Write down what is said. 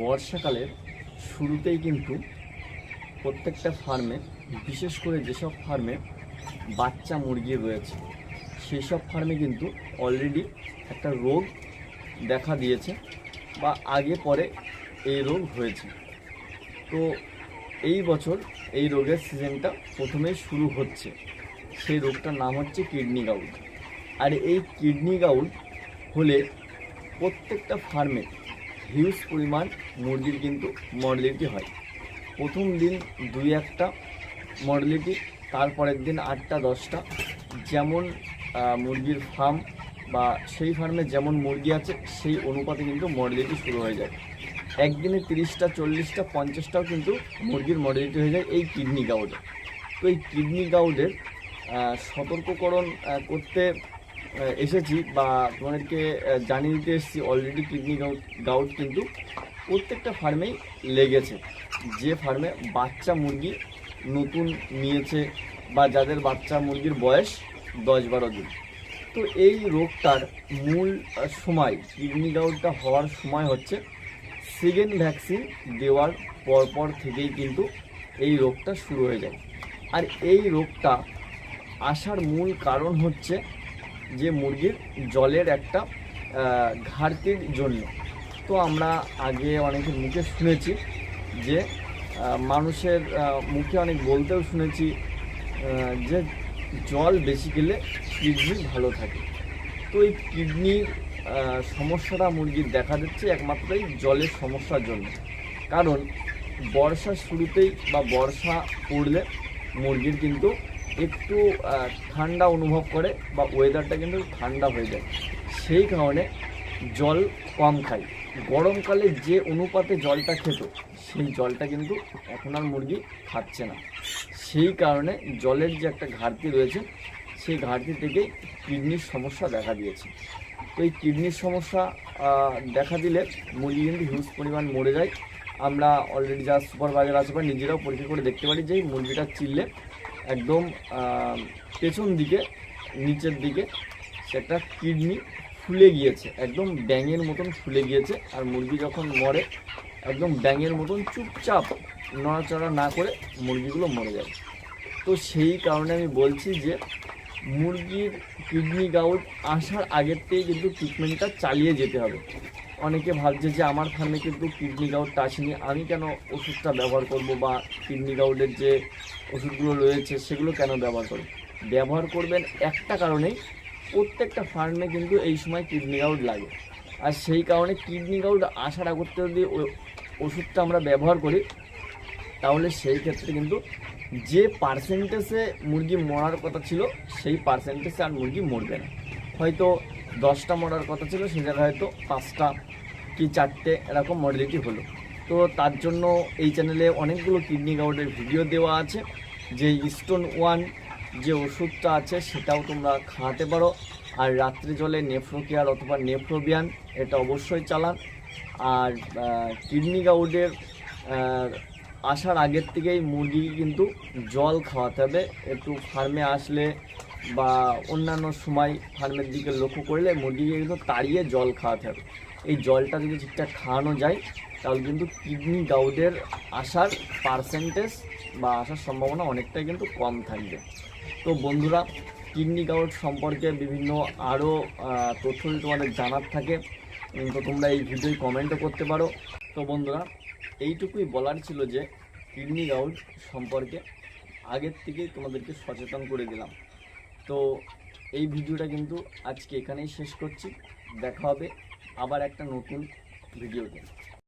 বর্ষাকালের শুরুতেই কিন্তু প্রত্যেকটা ফার্মে, বিশেষ করে যেসব ফার্মে বাচ্চা মুরগি রয়েছে সেই সব ফার্মে কিন্তু অলরেডি একটা রোগ দেখা দিয়েছে বা আগে পরে এই রোগ হয়েছে। তো এই বছর এই রোগের সিজনটা প্রথমেই শুরু হচ্ছে। সেই রোগটার নাম হচ্ছে কিডনি গাউট আর এই কিডনি গাউট হলে প্রত্যেকটা ফার্মে হিউজ পরিমাণ মুরগির কিন্তু মর্লিটি হয়। প্রথম দিন দুই একটা মর্লিটি তারপরের দিন আটটা, দশটা। যেমন মুরগির ফার্ম বা সেই ফার্মে যেমন মুরগি আছে, সেই অনুপাতে কিন্তু মর্লিটি শুরু হয়ে যায়। একদিনে তিরিশটা, চল্লিশটা, পঞ্চাশটাও কিন্তু মুরগির মর্লিটি হয়ে যায় এই কিডনি গাউডে তো এই কিডনি গাউডের সতর্ককরণ করতে এসেছি বা তোমাদেরকে জানিয়ে দিতে এসেছি অলরেডি কিডনি গাউট গাউট কিন্তু প্রত্যেকটা ফার্মেই লেগেছে। যে ফার্মে বাচ্চা মুরগি নতুন নিয়েছে বা যাদের বাচ্চা মুরগির বয়স দশ বারো দিন। তো এই রোগটার মূল সময় কিডনি গাউটটা হওয়ার সময় হচ্ছে সেকেন্ড ভ্যাকসিন দেওয়ার পরপর থেকেই কিন্তু এই রোগটা শুরু হয়ে যায়। আর এই রোগটা আসার মূল কারণ হচ্ছে যে মুরগির জলের একটা ঘাটতির জন্য। তো আমরা আগে অনেকের মুখে শুনেছি যে মানুষের মুখে অনেক বলতেও শুনেছি যে জল বেশি খেলে কিডনি ভালো থাকে। তো এই কিডনির সমস্যাটা মুরগির দেখা দিচ্ছে একমাত্র এই জলের সমস্যার জন্য। কারণ বর্ষার শুরুতেই বা বর্ষা পড়লে মুরগির কিন্তু একটু ঠান্ডা অনুভব করে বা ওয়েদারটা কিন্তু ঠান্ডা হয়ে যায়। সেই কারণে জল কম খায় গরমকালে যে অনুপাতে জলটা খেত, সেই জলটা কিন্তু এখন আর মুরগি খাচ্ছে না। সেই কারণে জলের যে একটা ঘাটতি রয়েছে, সেই ঘাটতি থেকেই কিডনির সমস্যা দেখা দিয়েছে। তো এই কিডনির সমস্যা দেখা দিলে মুরগি কিন্তু হিউজ পরিমাণ মরে যায়। আমরা অলরেডি যা সুপারভাইজার আছে বা নিজেরাও পরীক্ষা করে দেখতে পারি যে মুরগিটা চিল্লে একদম পেছন দিকে, নিচের দিকে, সেটা কিডনি ফুলে গিয়েছে, একদম ব্যাঙের মতন ফুলে গিয়েছে, আর মুরগি যখন মরে, একদম ব্যাঙের মতন চুপচাপ নড়াচড়া না করে মুরগিগুলো মরে যায়। তো সেই কারণে আমি বলছি যে, মুরগির কিডনি গাউট আসার আগের থেকে কিন্তু ট্রিটমেন্টটা চালিয়ে যেতে হবে। অনেকে ভাবছে যে আমার ফার্মে কিন্তু কিডনি গাউটটা আসেনি আমি কেন ওষুধটা ব্যবহার করব বা কিডনি গাউটের যে ওষুধগুলো রয়েছে, সেগুলো কেন ব্যবহার করব? ব্যবহার করবেন একটা কারণেই, প্রত্যেকটা ফার্মে কিন্তু এই সময় কিডনি গাউট লাগে। আর সেই কারণে কিডনি গাউট আসার আগ যদি ওষুধটা আমরা ব্যবহার করি, তাহলে সেই ক্ষেত্রে কিন্তু যে পার্সেন্টেজে মুরগি মরার কথা ছিল, সেই পার্সেন্টেজে আর মুরগি মরবে না। হয়তো দশটা মরার কথা ছিল সে জায়গায় হয়তো পাঁচটা কি চারটে এরকম মর্লিটি হলো। তো তার জন্য এই চ্যানেলে অনেকগুলো কিডনি গাউডের ভিডিও দেওয়া আছে। যে স্টোন ওয়ান যে ওষুধটা আছে, সেটাও তোমরা খাওয়াতে পারো। আর রাত্রে জলে নেফ্রোকেয়ার অথবা নেফ্রোবিয়ান এটা অবশ্যই চালান। আর কিডনি গাউডের আসার আগের থেকেই মুরগিকে কিন্তু জল খাওয়াতে হবে। একটু ফার্মে আসলে বা অন্যান্য সময় ফার্মের দিকে লক্ষ্য করলে মুরগিকে কিন্তু তাড়িয়ে জল খাওয়াতে হবে। এই জলটা যদি ঠিকঠাক খাওয়ানো যায়, তাহলে কিন্তু কিডনি গাউডের আসার পার্সেন্টেজ বা আসার সম্ভাবনা অনেকটাই কিন্তু কম থাকবে। তো বন্ধুরা, কিডনি গাউট সম্পর্কে বিভিন্ন আরও তথ্য যদি তোমাদের জানার থাকে তো তোমরা এই ভিডিওয় কমেন্টও করতে পারো। তো বন্ধুরা, এইটুকুই বলার ছিল যে কিডনি গাউড সম্পর্কে আগের থেকেই তোমাদেরকে সচেতন করে দিলাম। তো এই ভিডিওটা কিন্তু আজকে এখানেই শেষ করছি। দেখা হবে আবার একটা নতুন ভিডিওতে।